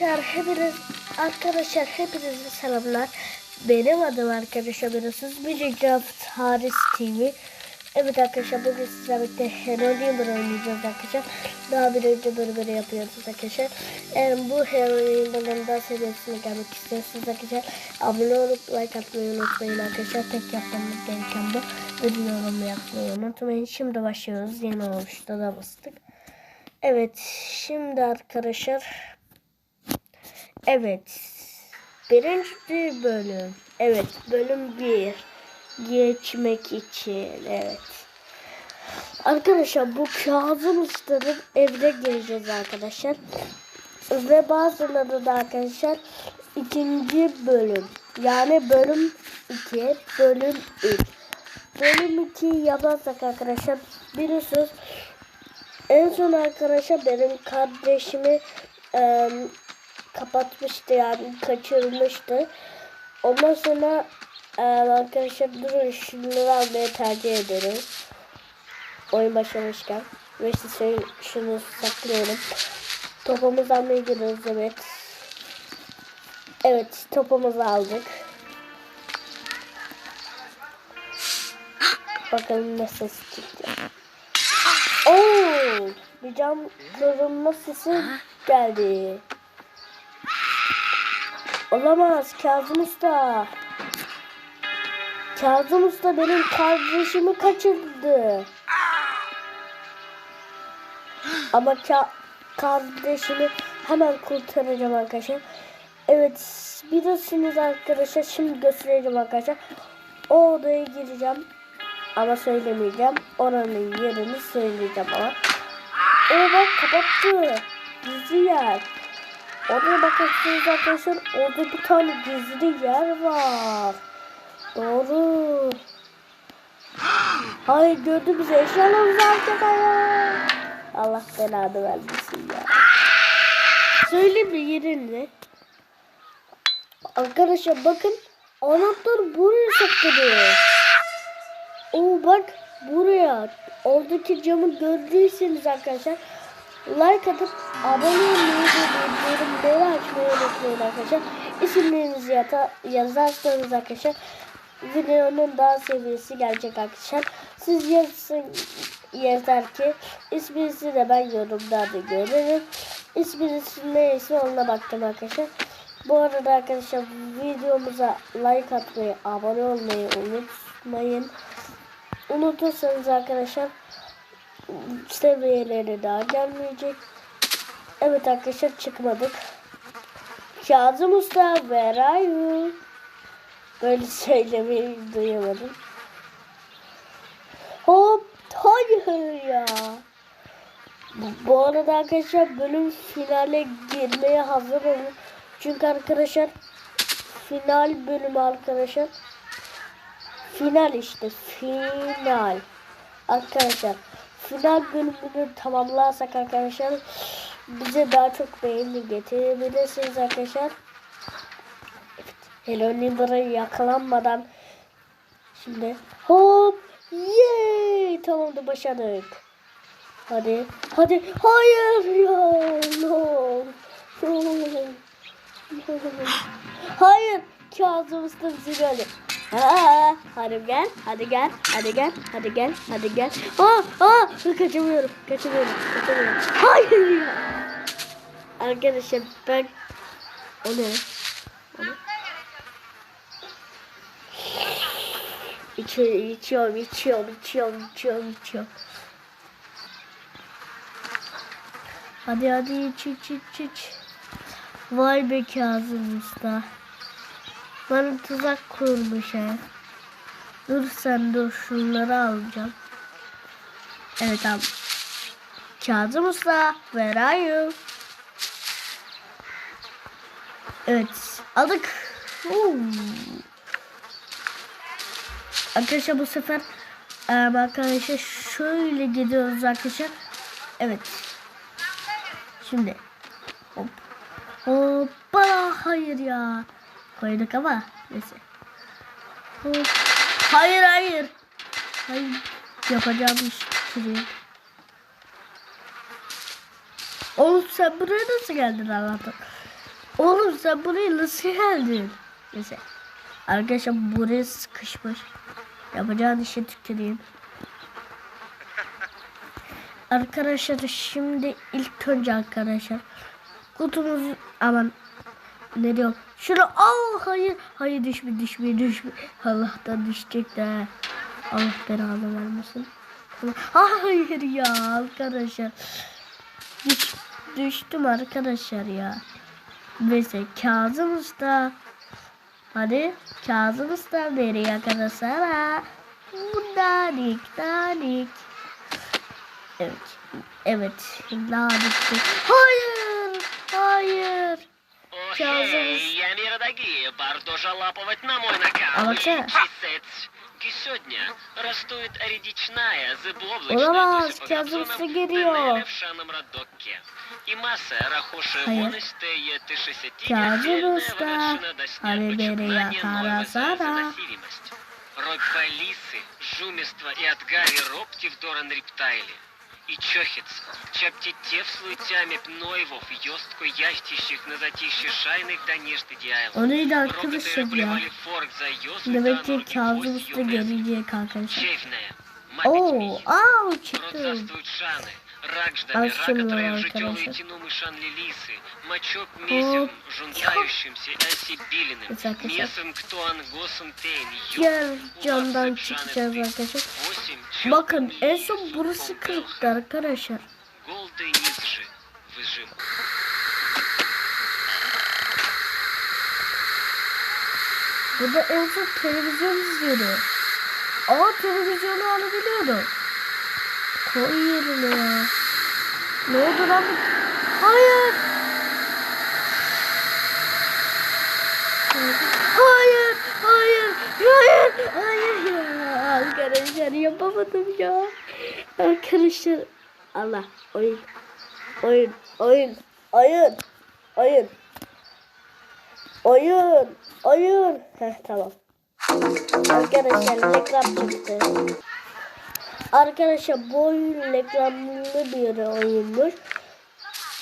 Arkadaşlar hepiniz arkadaşlar hepinize selamlar. Benim adım arkadaşlar biliyorsunuz Minecraft Haris TV. Evet arkadaşlar bugün sizlerle birlikte Heroine'ı oynayacağız arkadaşlar. Daha bir önce bölümleri yapıyoruz arkadaşlar. Eğer bu Heroine'ın daha seviyesine gelmek istiyorsanız arkadaşlar abone olup like atmayı unutmayın arkadaşlar. Tek yapmamız gereken bu. Ve yorum yapmayı unutmayın. Şimdi başlıyoruz. Yeni olmuştu da bastık. Evet şimdi arkadaşlar Evet. Birinci bölüm. Evet. Bölüm bir. Geçmek için. Evet. Arkadaşlar bu Kazım Usta'nın evine gireceğiz arkadaşlar. Ve bazıları da arkadaşlar ikinci bölüm. Yani bölüm 2, bölüm 3. Bölüm 2 yaparsak arkadaşlar biliyorsunuz en son arkadaşlar benim kardeşimi eee kapatmıştı yani kaçırmıştı. Ondan sonra e, arkadaşlar durun şunları almaya tercih ederim. Oyun başlamışken. Ve size şunu saklıyorum. Topumuzu almaya gidiyoruz evet. Evet topumuzu aldık. Bakalım ses çıkacak. Oo, bir cam kırılma sesi geldi. Olamaz Kazım Usta. Kazım Usta benim kardeşimi kaçırdı. Ama ka kardeşimi hemen kurtaracağım arkadaşlar. Evet bilirsiniz arkadaşlar şimdi göstereceğim arkadaşlar. O odaya gireceğim. Ama söylemeyeceğim. Oranın yerini söyleyeceğim ama. O kapattı. Gizli yer. Oraya bakarsınız arkadaşlar orada bir tane gizli yer var. Doğru. Hayır gördü bizi eşyalarımızı arkadaşlar. Allah belanı vermesin ya. Söyleyeyim mi yerini? Arkadaşlar bakın anahtar buraya sakladı. Oo bak buraya. Oradaki camı gördüyseniz arkadaşlar like atıp abone olmayı açmayı unutmayın arkadaşlar. İsimlerinizi yata, yazarsanız arkadaşlar videonun daha seviyesi gelecek arkadaşlar. Siz yazın yeter ki isminizi de ben yorumlarda görürüm. İsminiz neyse ona baktım arkadaşlar. Bu arada arkadaşlar videomuza like atmayı, abone olmayı unutmayın. Unutursanız arkadaşlar seviyeleri daha gelmeyecek. Evet arkadaşlar çıkmadık. Kazım Usta where? Böyle söylemeyi duyamadım. Hop hayır ya. Bu arada arkadaşlar bölüm finale girmeye hazır olun. Çünkü arkadaşlar final bölümü arkadaşlar. Final işte final. Arkadaşlar final bölümünü tamamlarsak arkadaşlar bize daha çok beğeni getirebilirsiniz arkadaşlar. Evet, Hello Neighbor'a yakalanmadan şimdi hop yay tamamdır başardık. Hadi hadi hayır ya no. no. Hayır Usta bizi gördü. Ha, hadi gel, hadi gel, hadi gel, hadi gel, hadi gel. Aa, aa, kaçamıyorum, kaçamıyorum, kaçamıyorum. Hayır ya. Arkadaşlar ben o ne? O ne? İçiyorum, içiyorum, içiyorum, içiyorum, içiyorum, içiyorum. Hadi hadi iç iç iç iç. Vay be Kazım Usta. Bana tuzak kurmuş he. Dur sen dur şunları alacağım. Evet abi. Kazım Usta. Where are you? Evet. Aldık. Oo. Arkadaşlar bu sefer um, arkadaşlar şöyle gidiyoruz arkadaşlar. Evet. Şimdi. Hop. Hoppa hayır ya. Koyduk ama neyse. Hayır hayır. Hayır. Yapacağım iş. Şuraya. Oğlum sen buraya nasıl geldin Allah'tan? Oğlum sen buraya nasıl geldin? Neyse. Arkadaşlar buraya sıkışmış. Yapacağın işe tüküreyim. Arkadaşlar şimdi ilk önce arkadaşlar kutumuzu aman ne diyor? Şunu al hayır hayır düşme düşme düşme. Allah'tan düşecek de. Allah belanı vermesin. Hayır ya arkadaşlar. Düş, düştüm arkadaşlar ya. Neyse Kazım Usta. Hadi Kazım Usta beni yakalasana. Danik danik. Evet. Evet. Danik. Hayır. Hayır. Кязов. Окей, я мира дорогие, бардожа лапывать на мой накал. Алексей. Чисец. Сегодня растует редичная, зыблоблачная Olamaz, Туся по Kazım газонам Usta geliyor. Пенеля в шаном роддоке. И масса рахуши Hayır. вонистые тышесети Kazım Usta, hani beni yakalasana. заносимость. Рой полисы, жумество и отгари ропти в доран рептайли. И чохец, чаптитев с лутями пноевов, ёстко ястищих на затище шайных да нежды дяйлов. O neydi Рокоты arkadaşlar ya? рыбливали форк за ёзы, Demek да ki ноги Kazım гвоздь Usta ёмез. gelecek arkadaşlar. Чевная, Oo, мапить aa Род çıktım. царствуют шаны, рак ждами, А с чем которые была жителы хорошая? тянумы шан лилисы, мочоп месем, жунтающимся осибилиным, Güzel, güzel. месом кто ангосом тейн, Diğer camdan çıkacağız arkadaşlar. Bakın en son burası kırıktı arkadaşlar. Голды низ же, выжим. Burada en son televizyon izliyordu. Aa televizyonu alabiliyordu. Koy yerine ya. Ne oldu lan? Hayır. Hayır, hayır, hayır, hayır ya. Arkadaşlar yapamadım ya. Arkadaşlar. Allah, oyun, oyun, oyun, oyun, oyun. Oyun, oyun. Heh tamam. Arkadaşlar reklam çıktı. Arkadaşlar bu oyun reklamlı bir oyunmuş.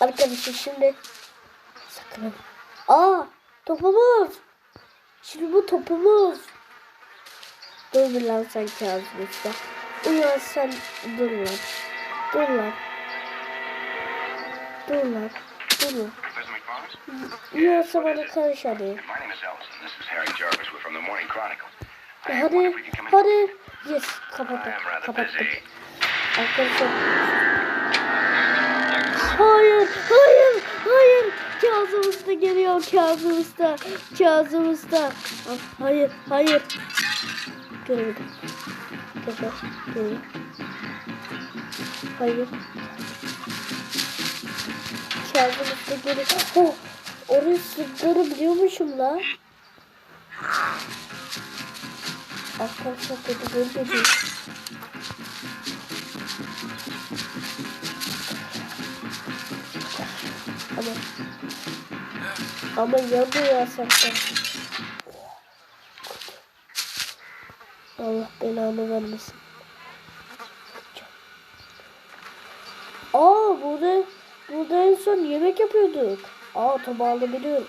Arkadaşlar şimdi sakın. Aa topumuz. Şimdi bu topumuz. Dur bir lan sen kağıdımızda. Uyan sen dur lan. Dur lan. Dur lan. Dur lan. Yiyorsa bana karış hadi. My name is Ellison. This is Harry Jarvis. We're from the Morning Chronicle. I Hadi, hadi. Yes, kapattık, kapattık. Arkadaşlar. Hayır, hayır, hayır. Kazım Usta geliyor, Kazım Usta. Kazım Usta. Ah, Hayır, hayır. Göremedim. Tekrar, göremedim. Hayır. Usta geliyor. Oh, orayı sırtları biliyormuşum lan. Arkadaşlar dedi böyle dedi. Ama ama yanıyor sakın. Allah belanı vermesin. Aa burada burada en son yemek yapıyorduk. Aa tabağını biliyorum.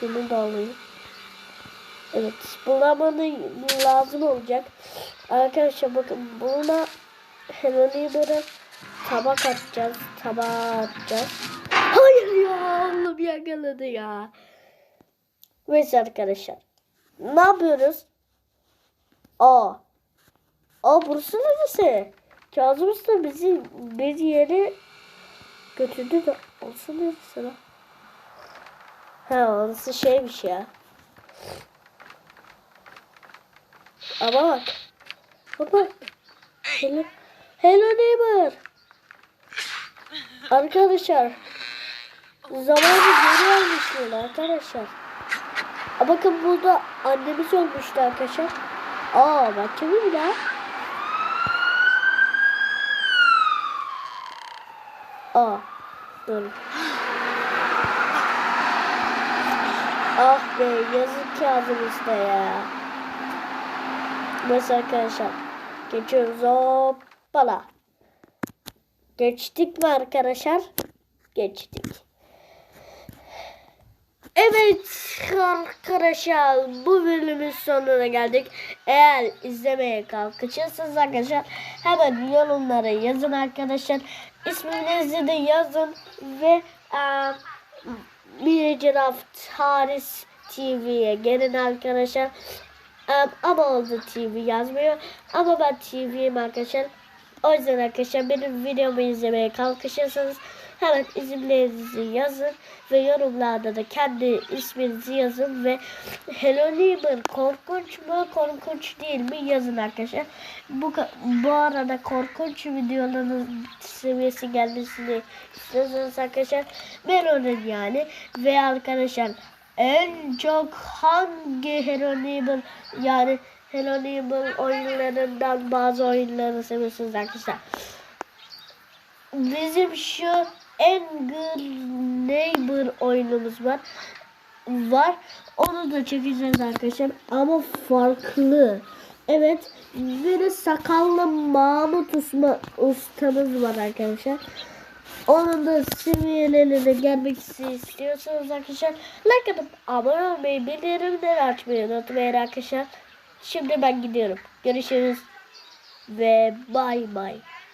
Şunu da alayım. Evet bulamanı lazım olacak. Arkadaşlar bakın buna Hello'yu böyle tabak atacağız. Tabağa atacağız. Hayır ya Allah'ım yakaladı ya. Neyse arkadaşlar. Ne yapıyoruz? Aa. Aa burası neresi? Kazım Usta bizi bir yere götürdü de orası neresi lan? Ha orası şeymiş ya. Ama bak. Baba. Hello. Hello neighbor. Arkadaşlar. Zamanı geri almışlar arkadaşlar. Aa, bakın burada annemiz ölmüştü arkadaşlar. Aa bak kimin ya? Aa dur. Ah be yazık kağıdımızda ya. Neyse arkadaşlar. Geçiyoruz hoppala. Geçtik mi arkadaşlar? Geçtik. Evet arkadaşlar bu bölümün sonuna geldik. Eğer izlemeye kalkışırsanız arkadaşlar hemen yorumlara yazın arkadaşlar. İsminizi de yazın ve eee birinci raft Haris TV'ye gelin arkadaşlar. Eee, ama oldu TV yazmıyor. Ama ben TV'yim arkadaşlar. O yüzden arkadaşlar benim videomu izlemeye kalkışırsanız hemen isimlerinizi yazın ve yorumlarda da kendi isminizi yazın ve Hello Neighbor korkunç mu korkunç değil mi yazın arkadaşlar. Bu, bu arada korkunç videoların seviyesi gelmesini istiyorsanız arkadaşlar ben onun yani ve arkadaşlar en çok hangi Hello Neighbor yani Hello Neighbor oyunlarından bazı oyunları seviyorsunuz arkadaşlar. Bizim şu Angry Neighbor oyunumuz var. Var. Onu da çekeceğiz arkadaşlar. Ama farklı. Evet. De sakallı Mahmut Usma, ustamız var arkadaşlar. Onun da seviyelerine gelmek istiyorsanız arkadaşlar like atıp abone olmayı bildirimleri açmayı unutmayın arkadaşlar. Şimdi ben gidiyorum. Görüşürüz ve bay bay.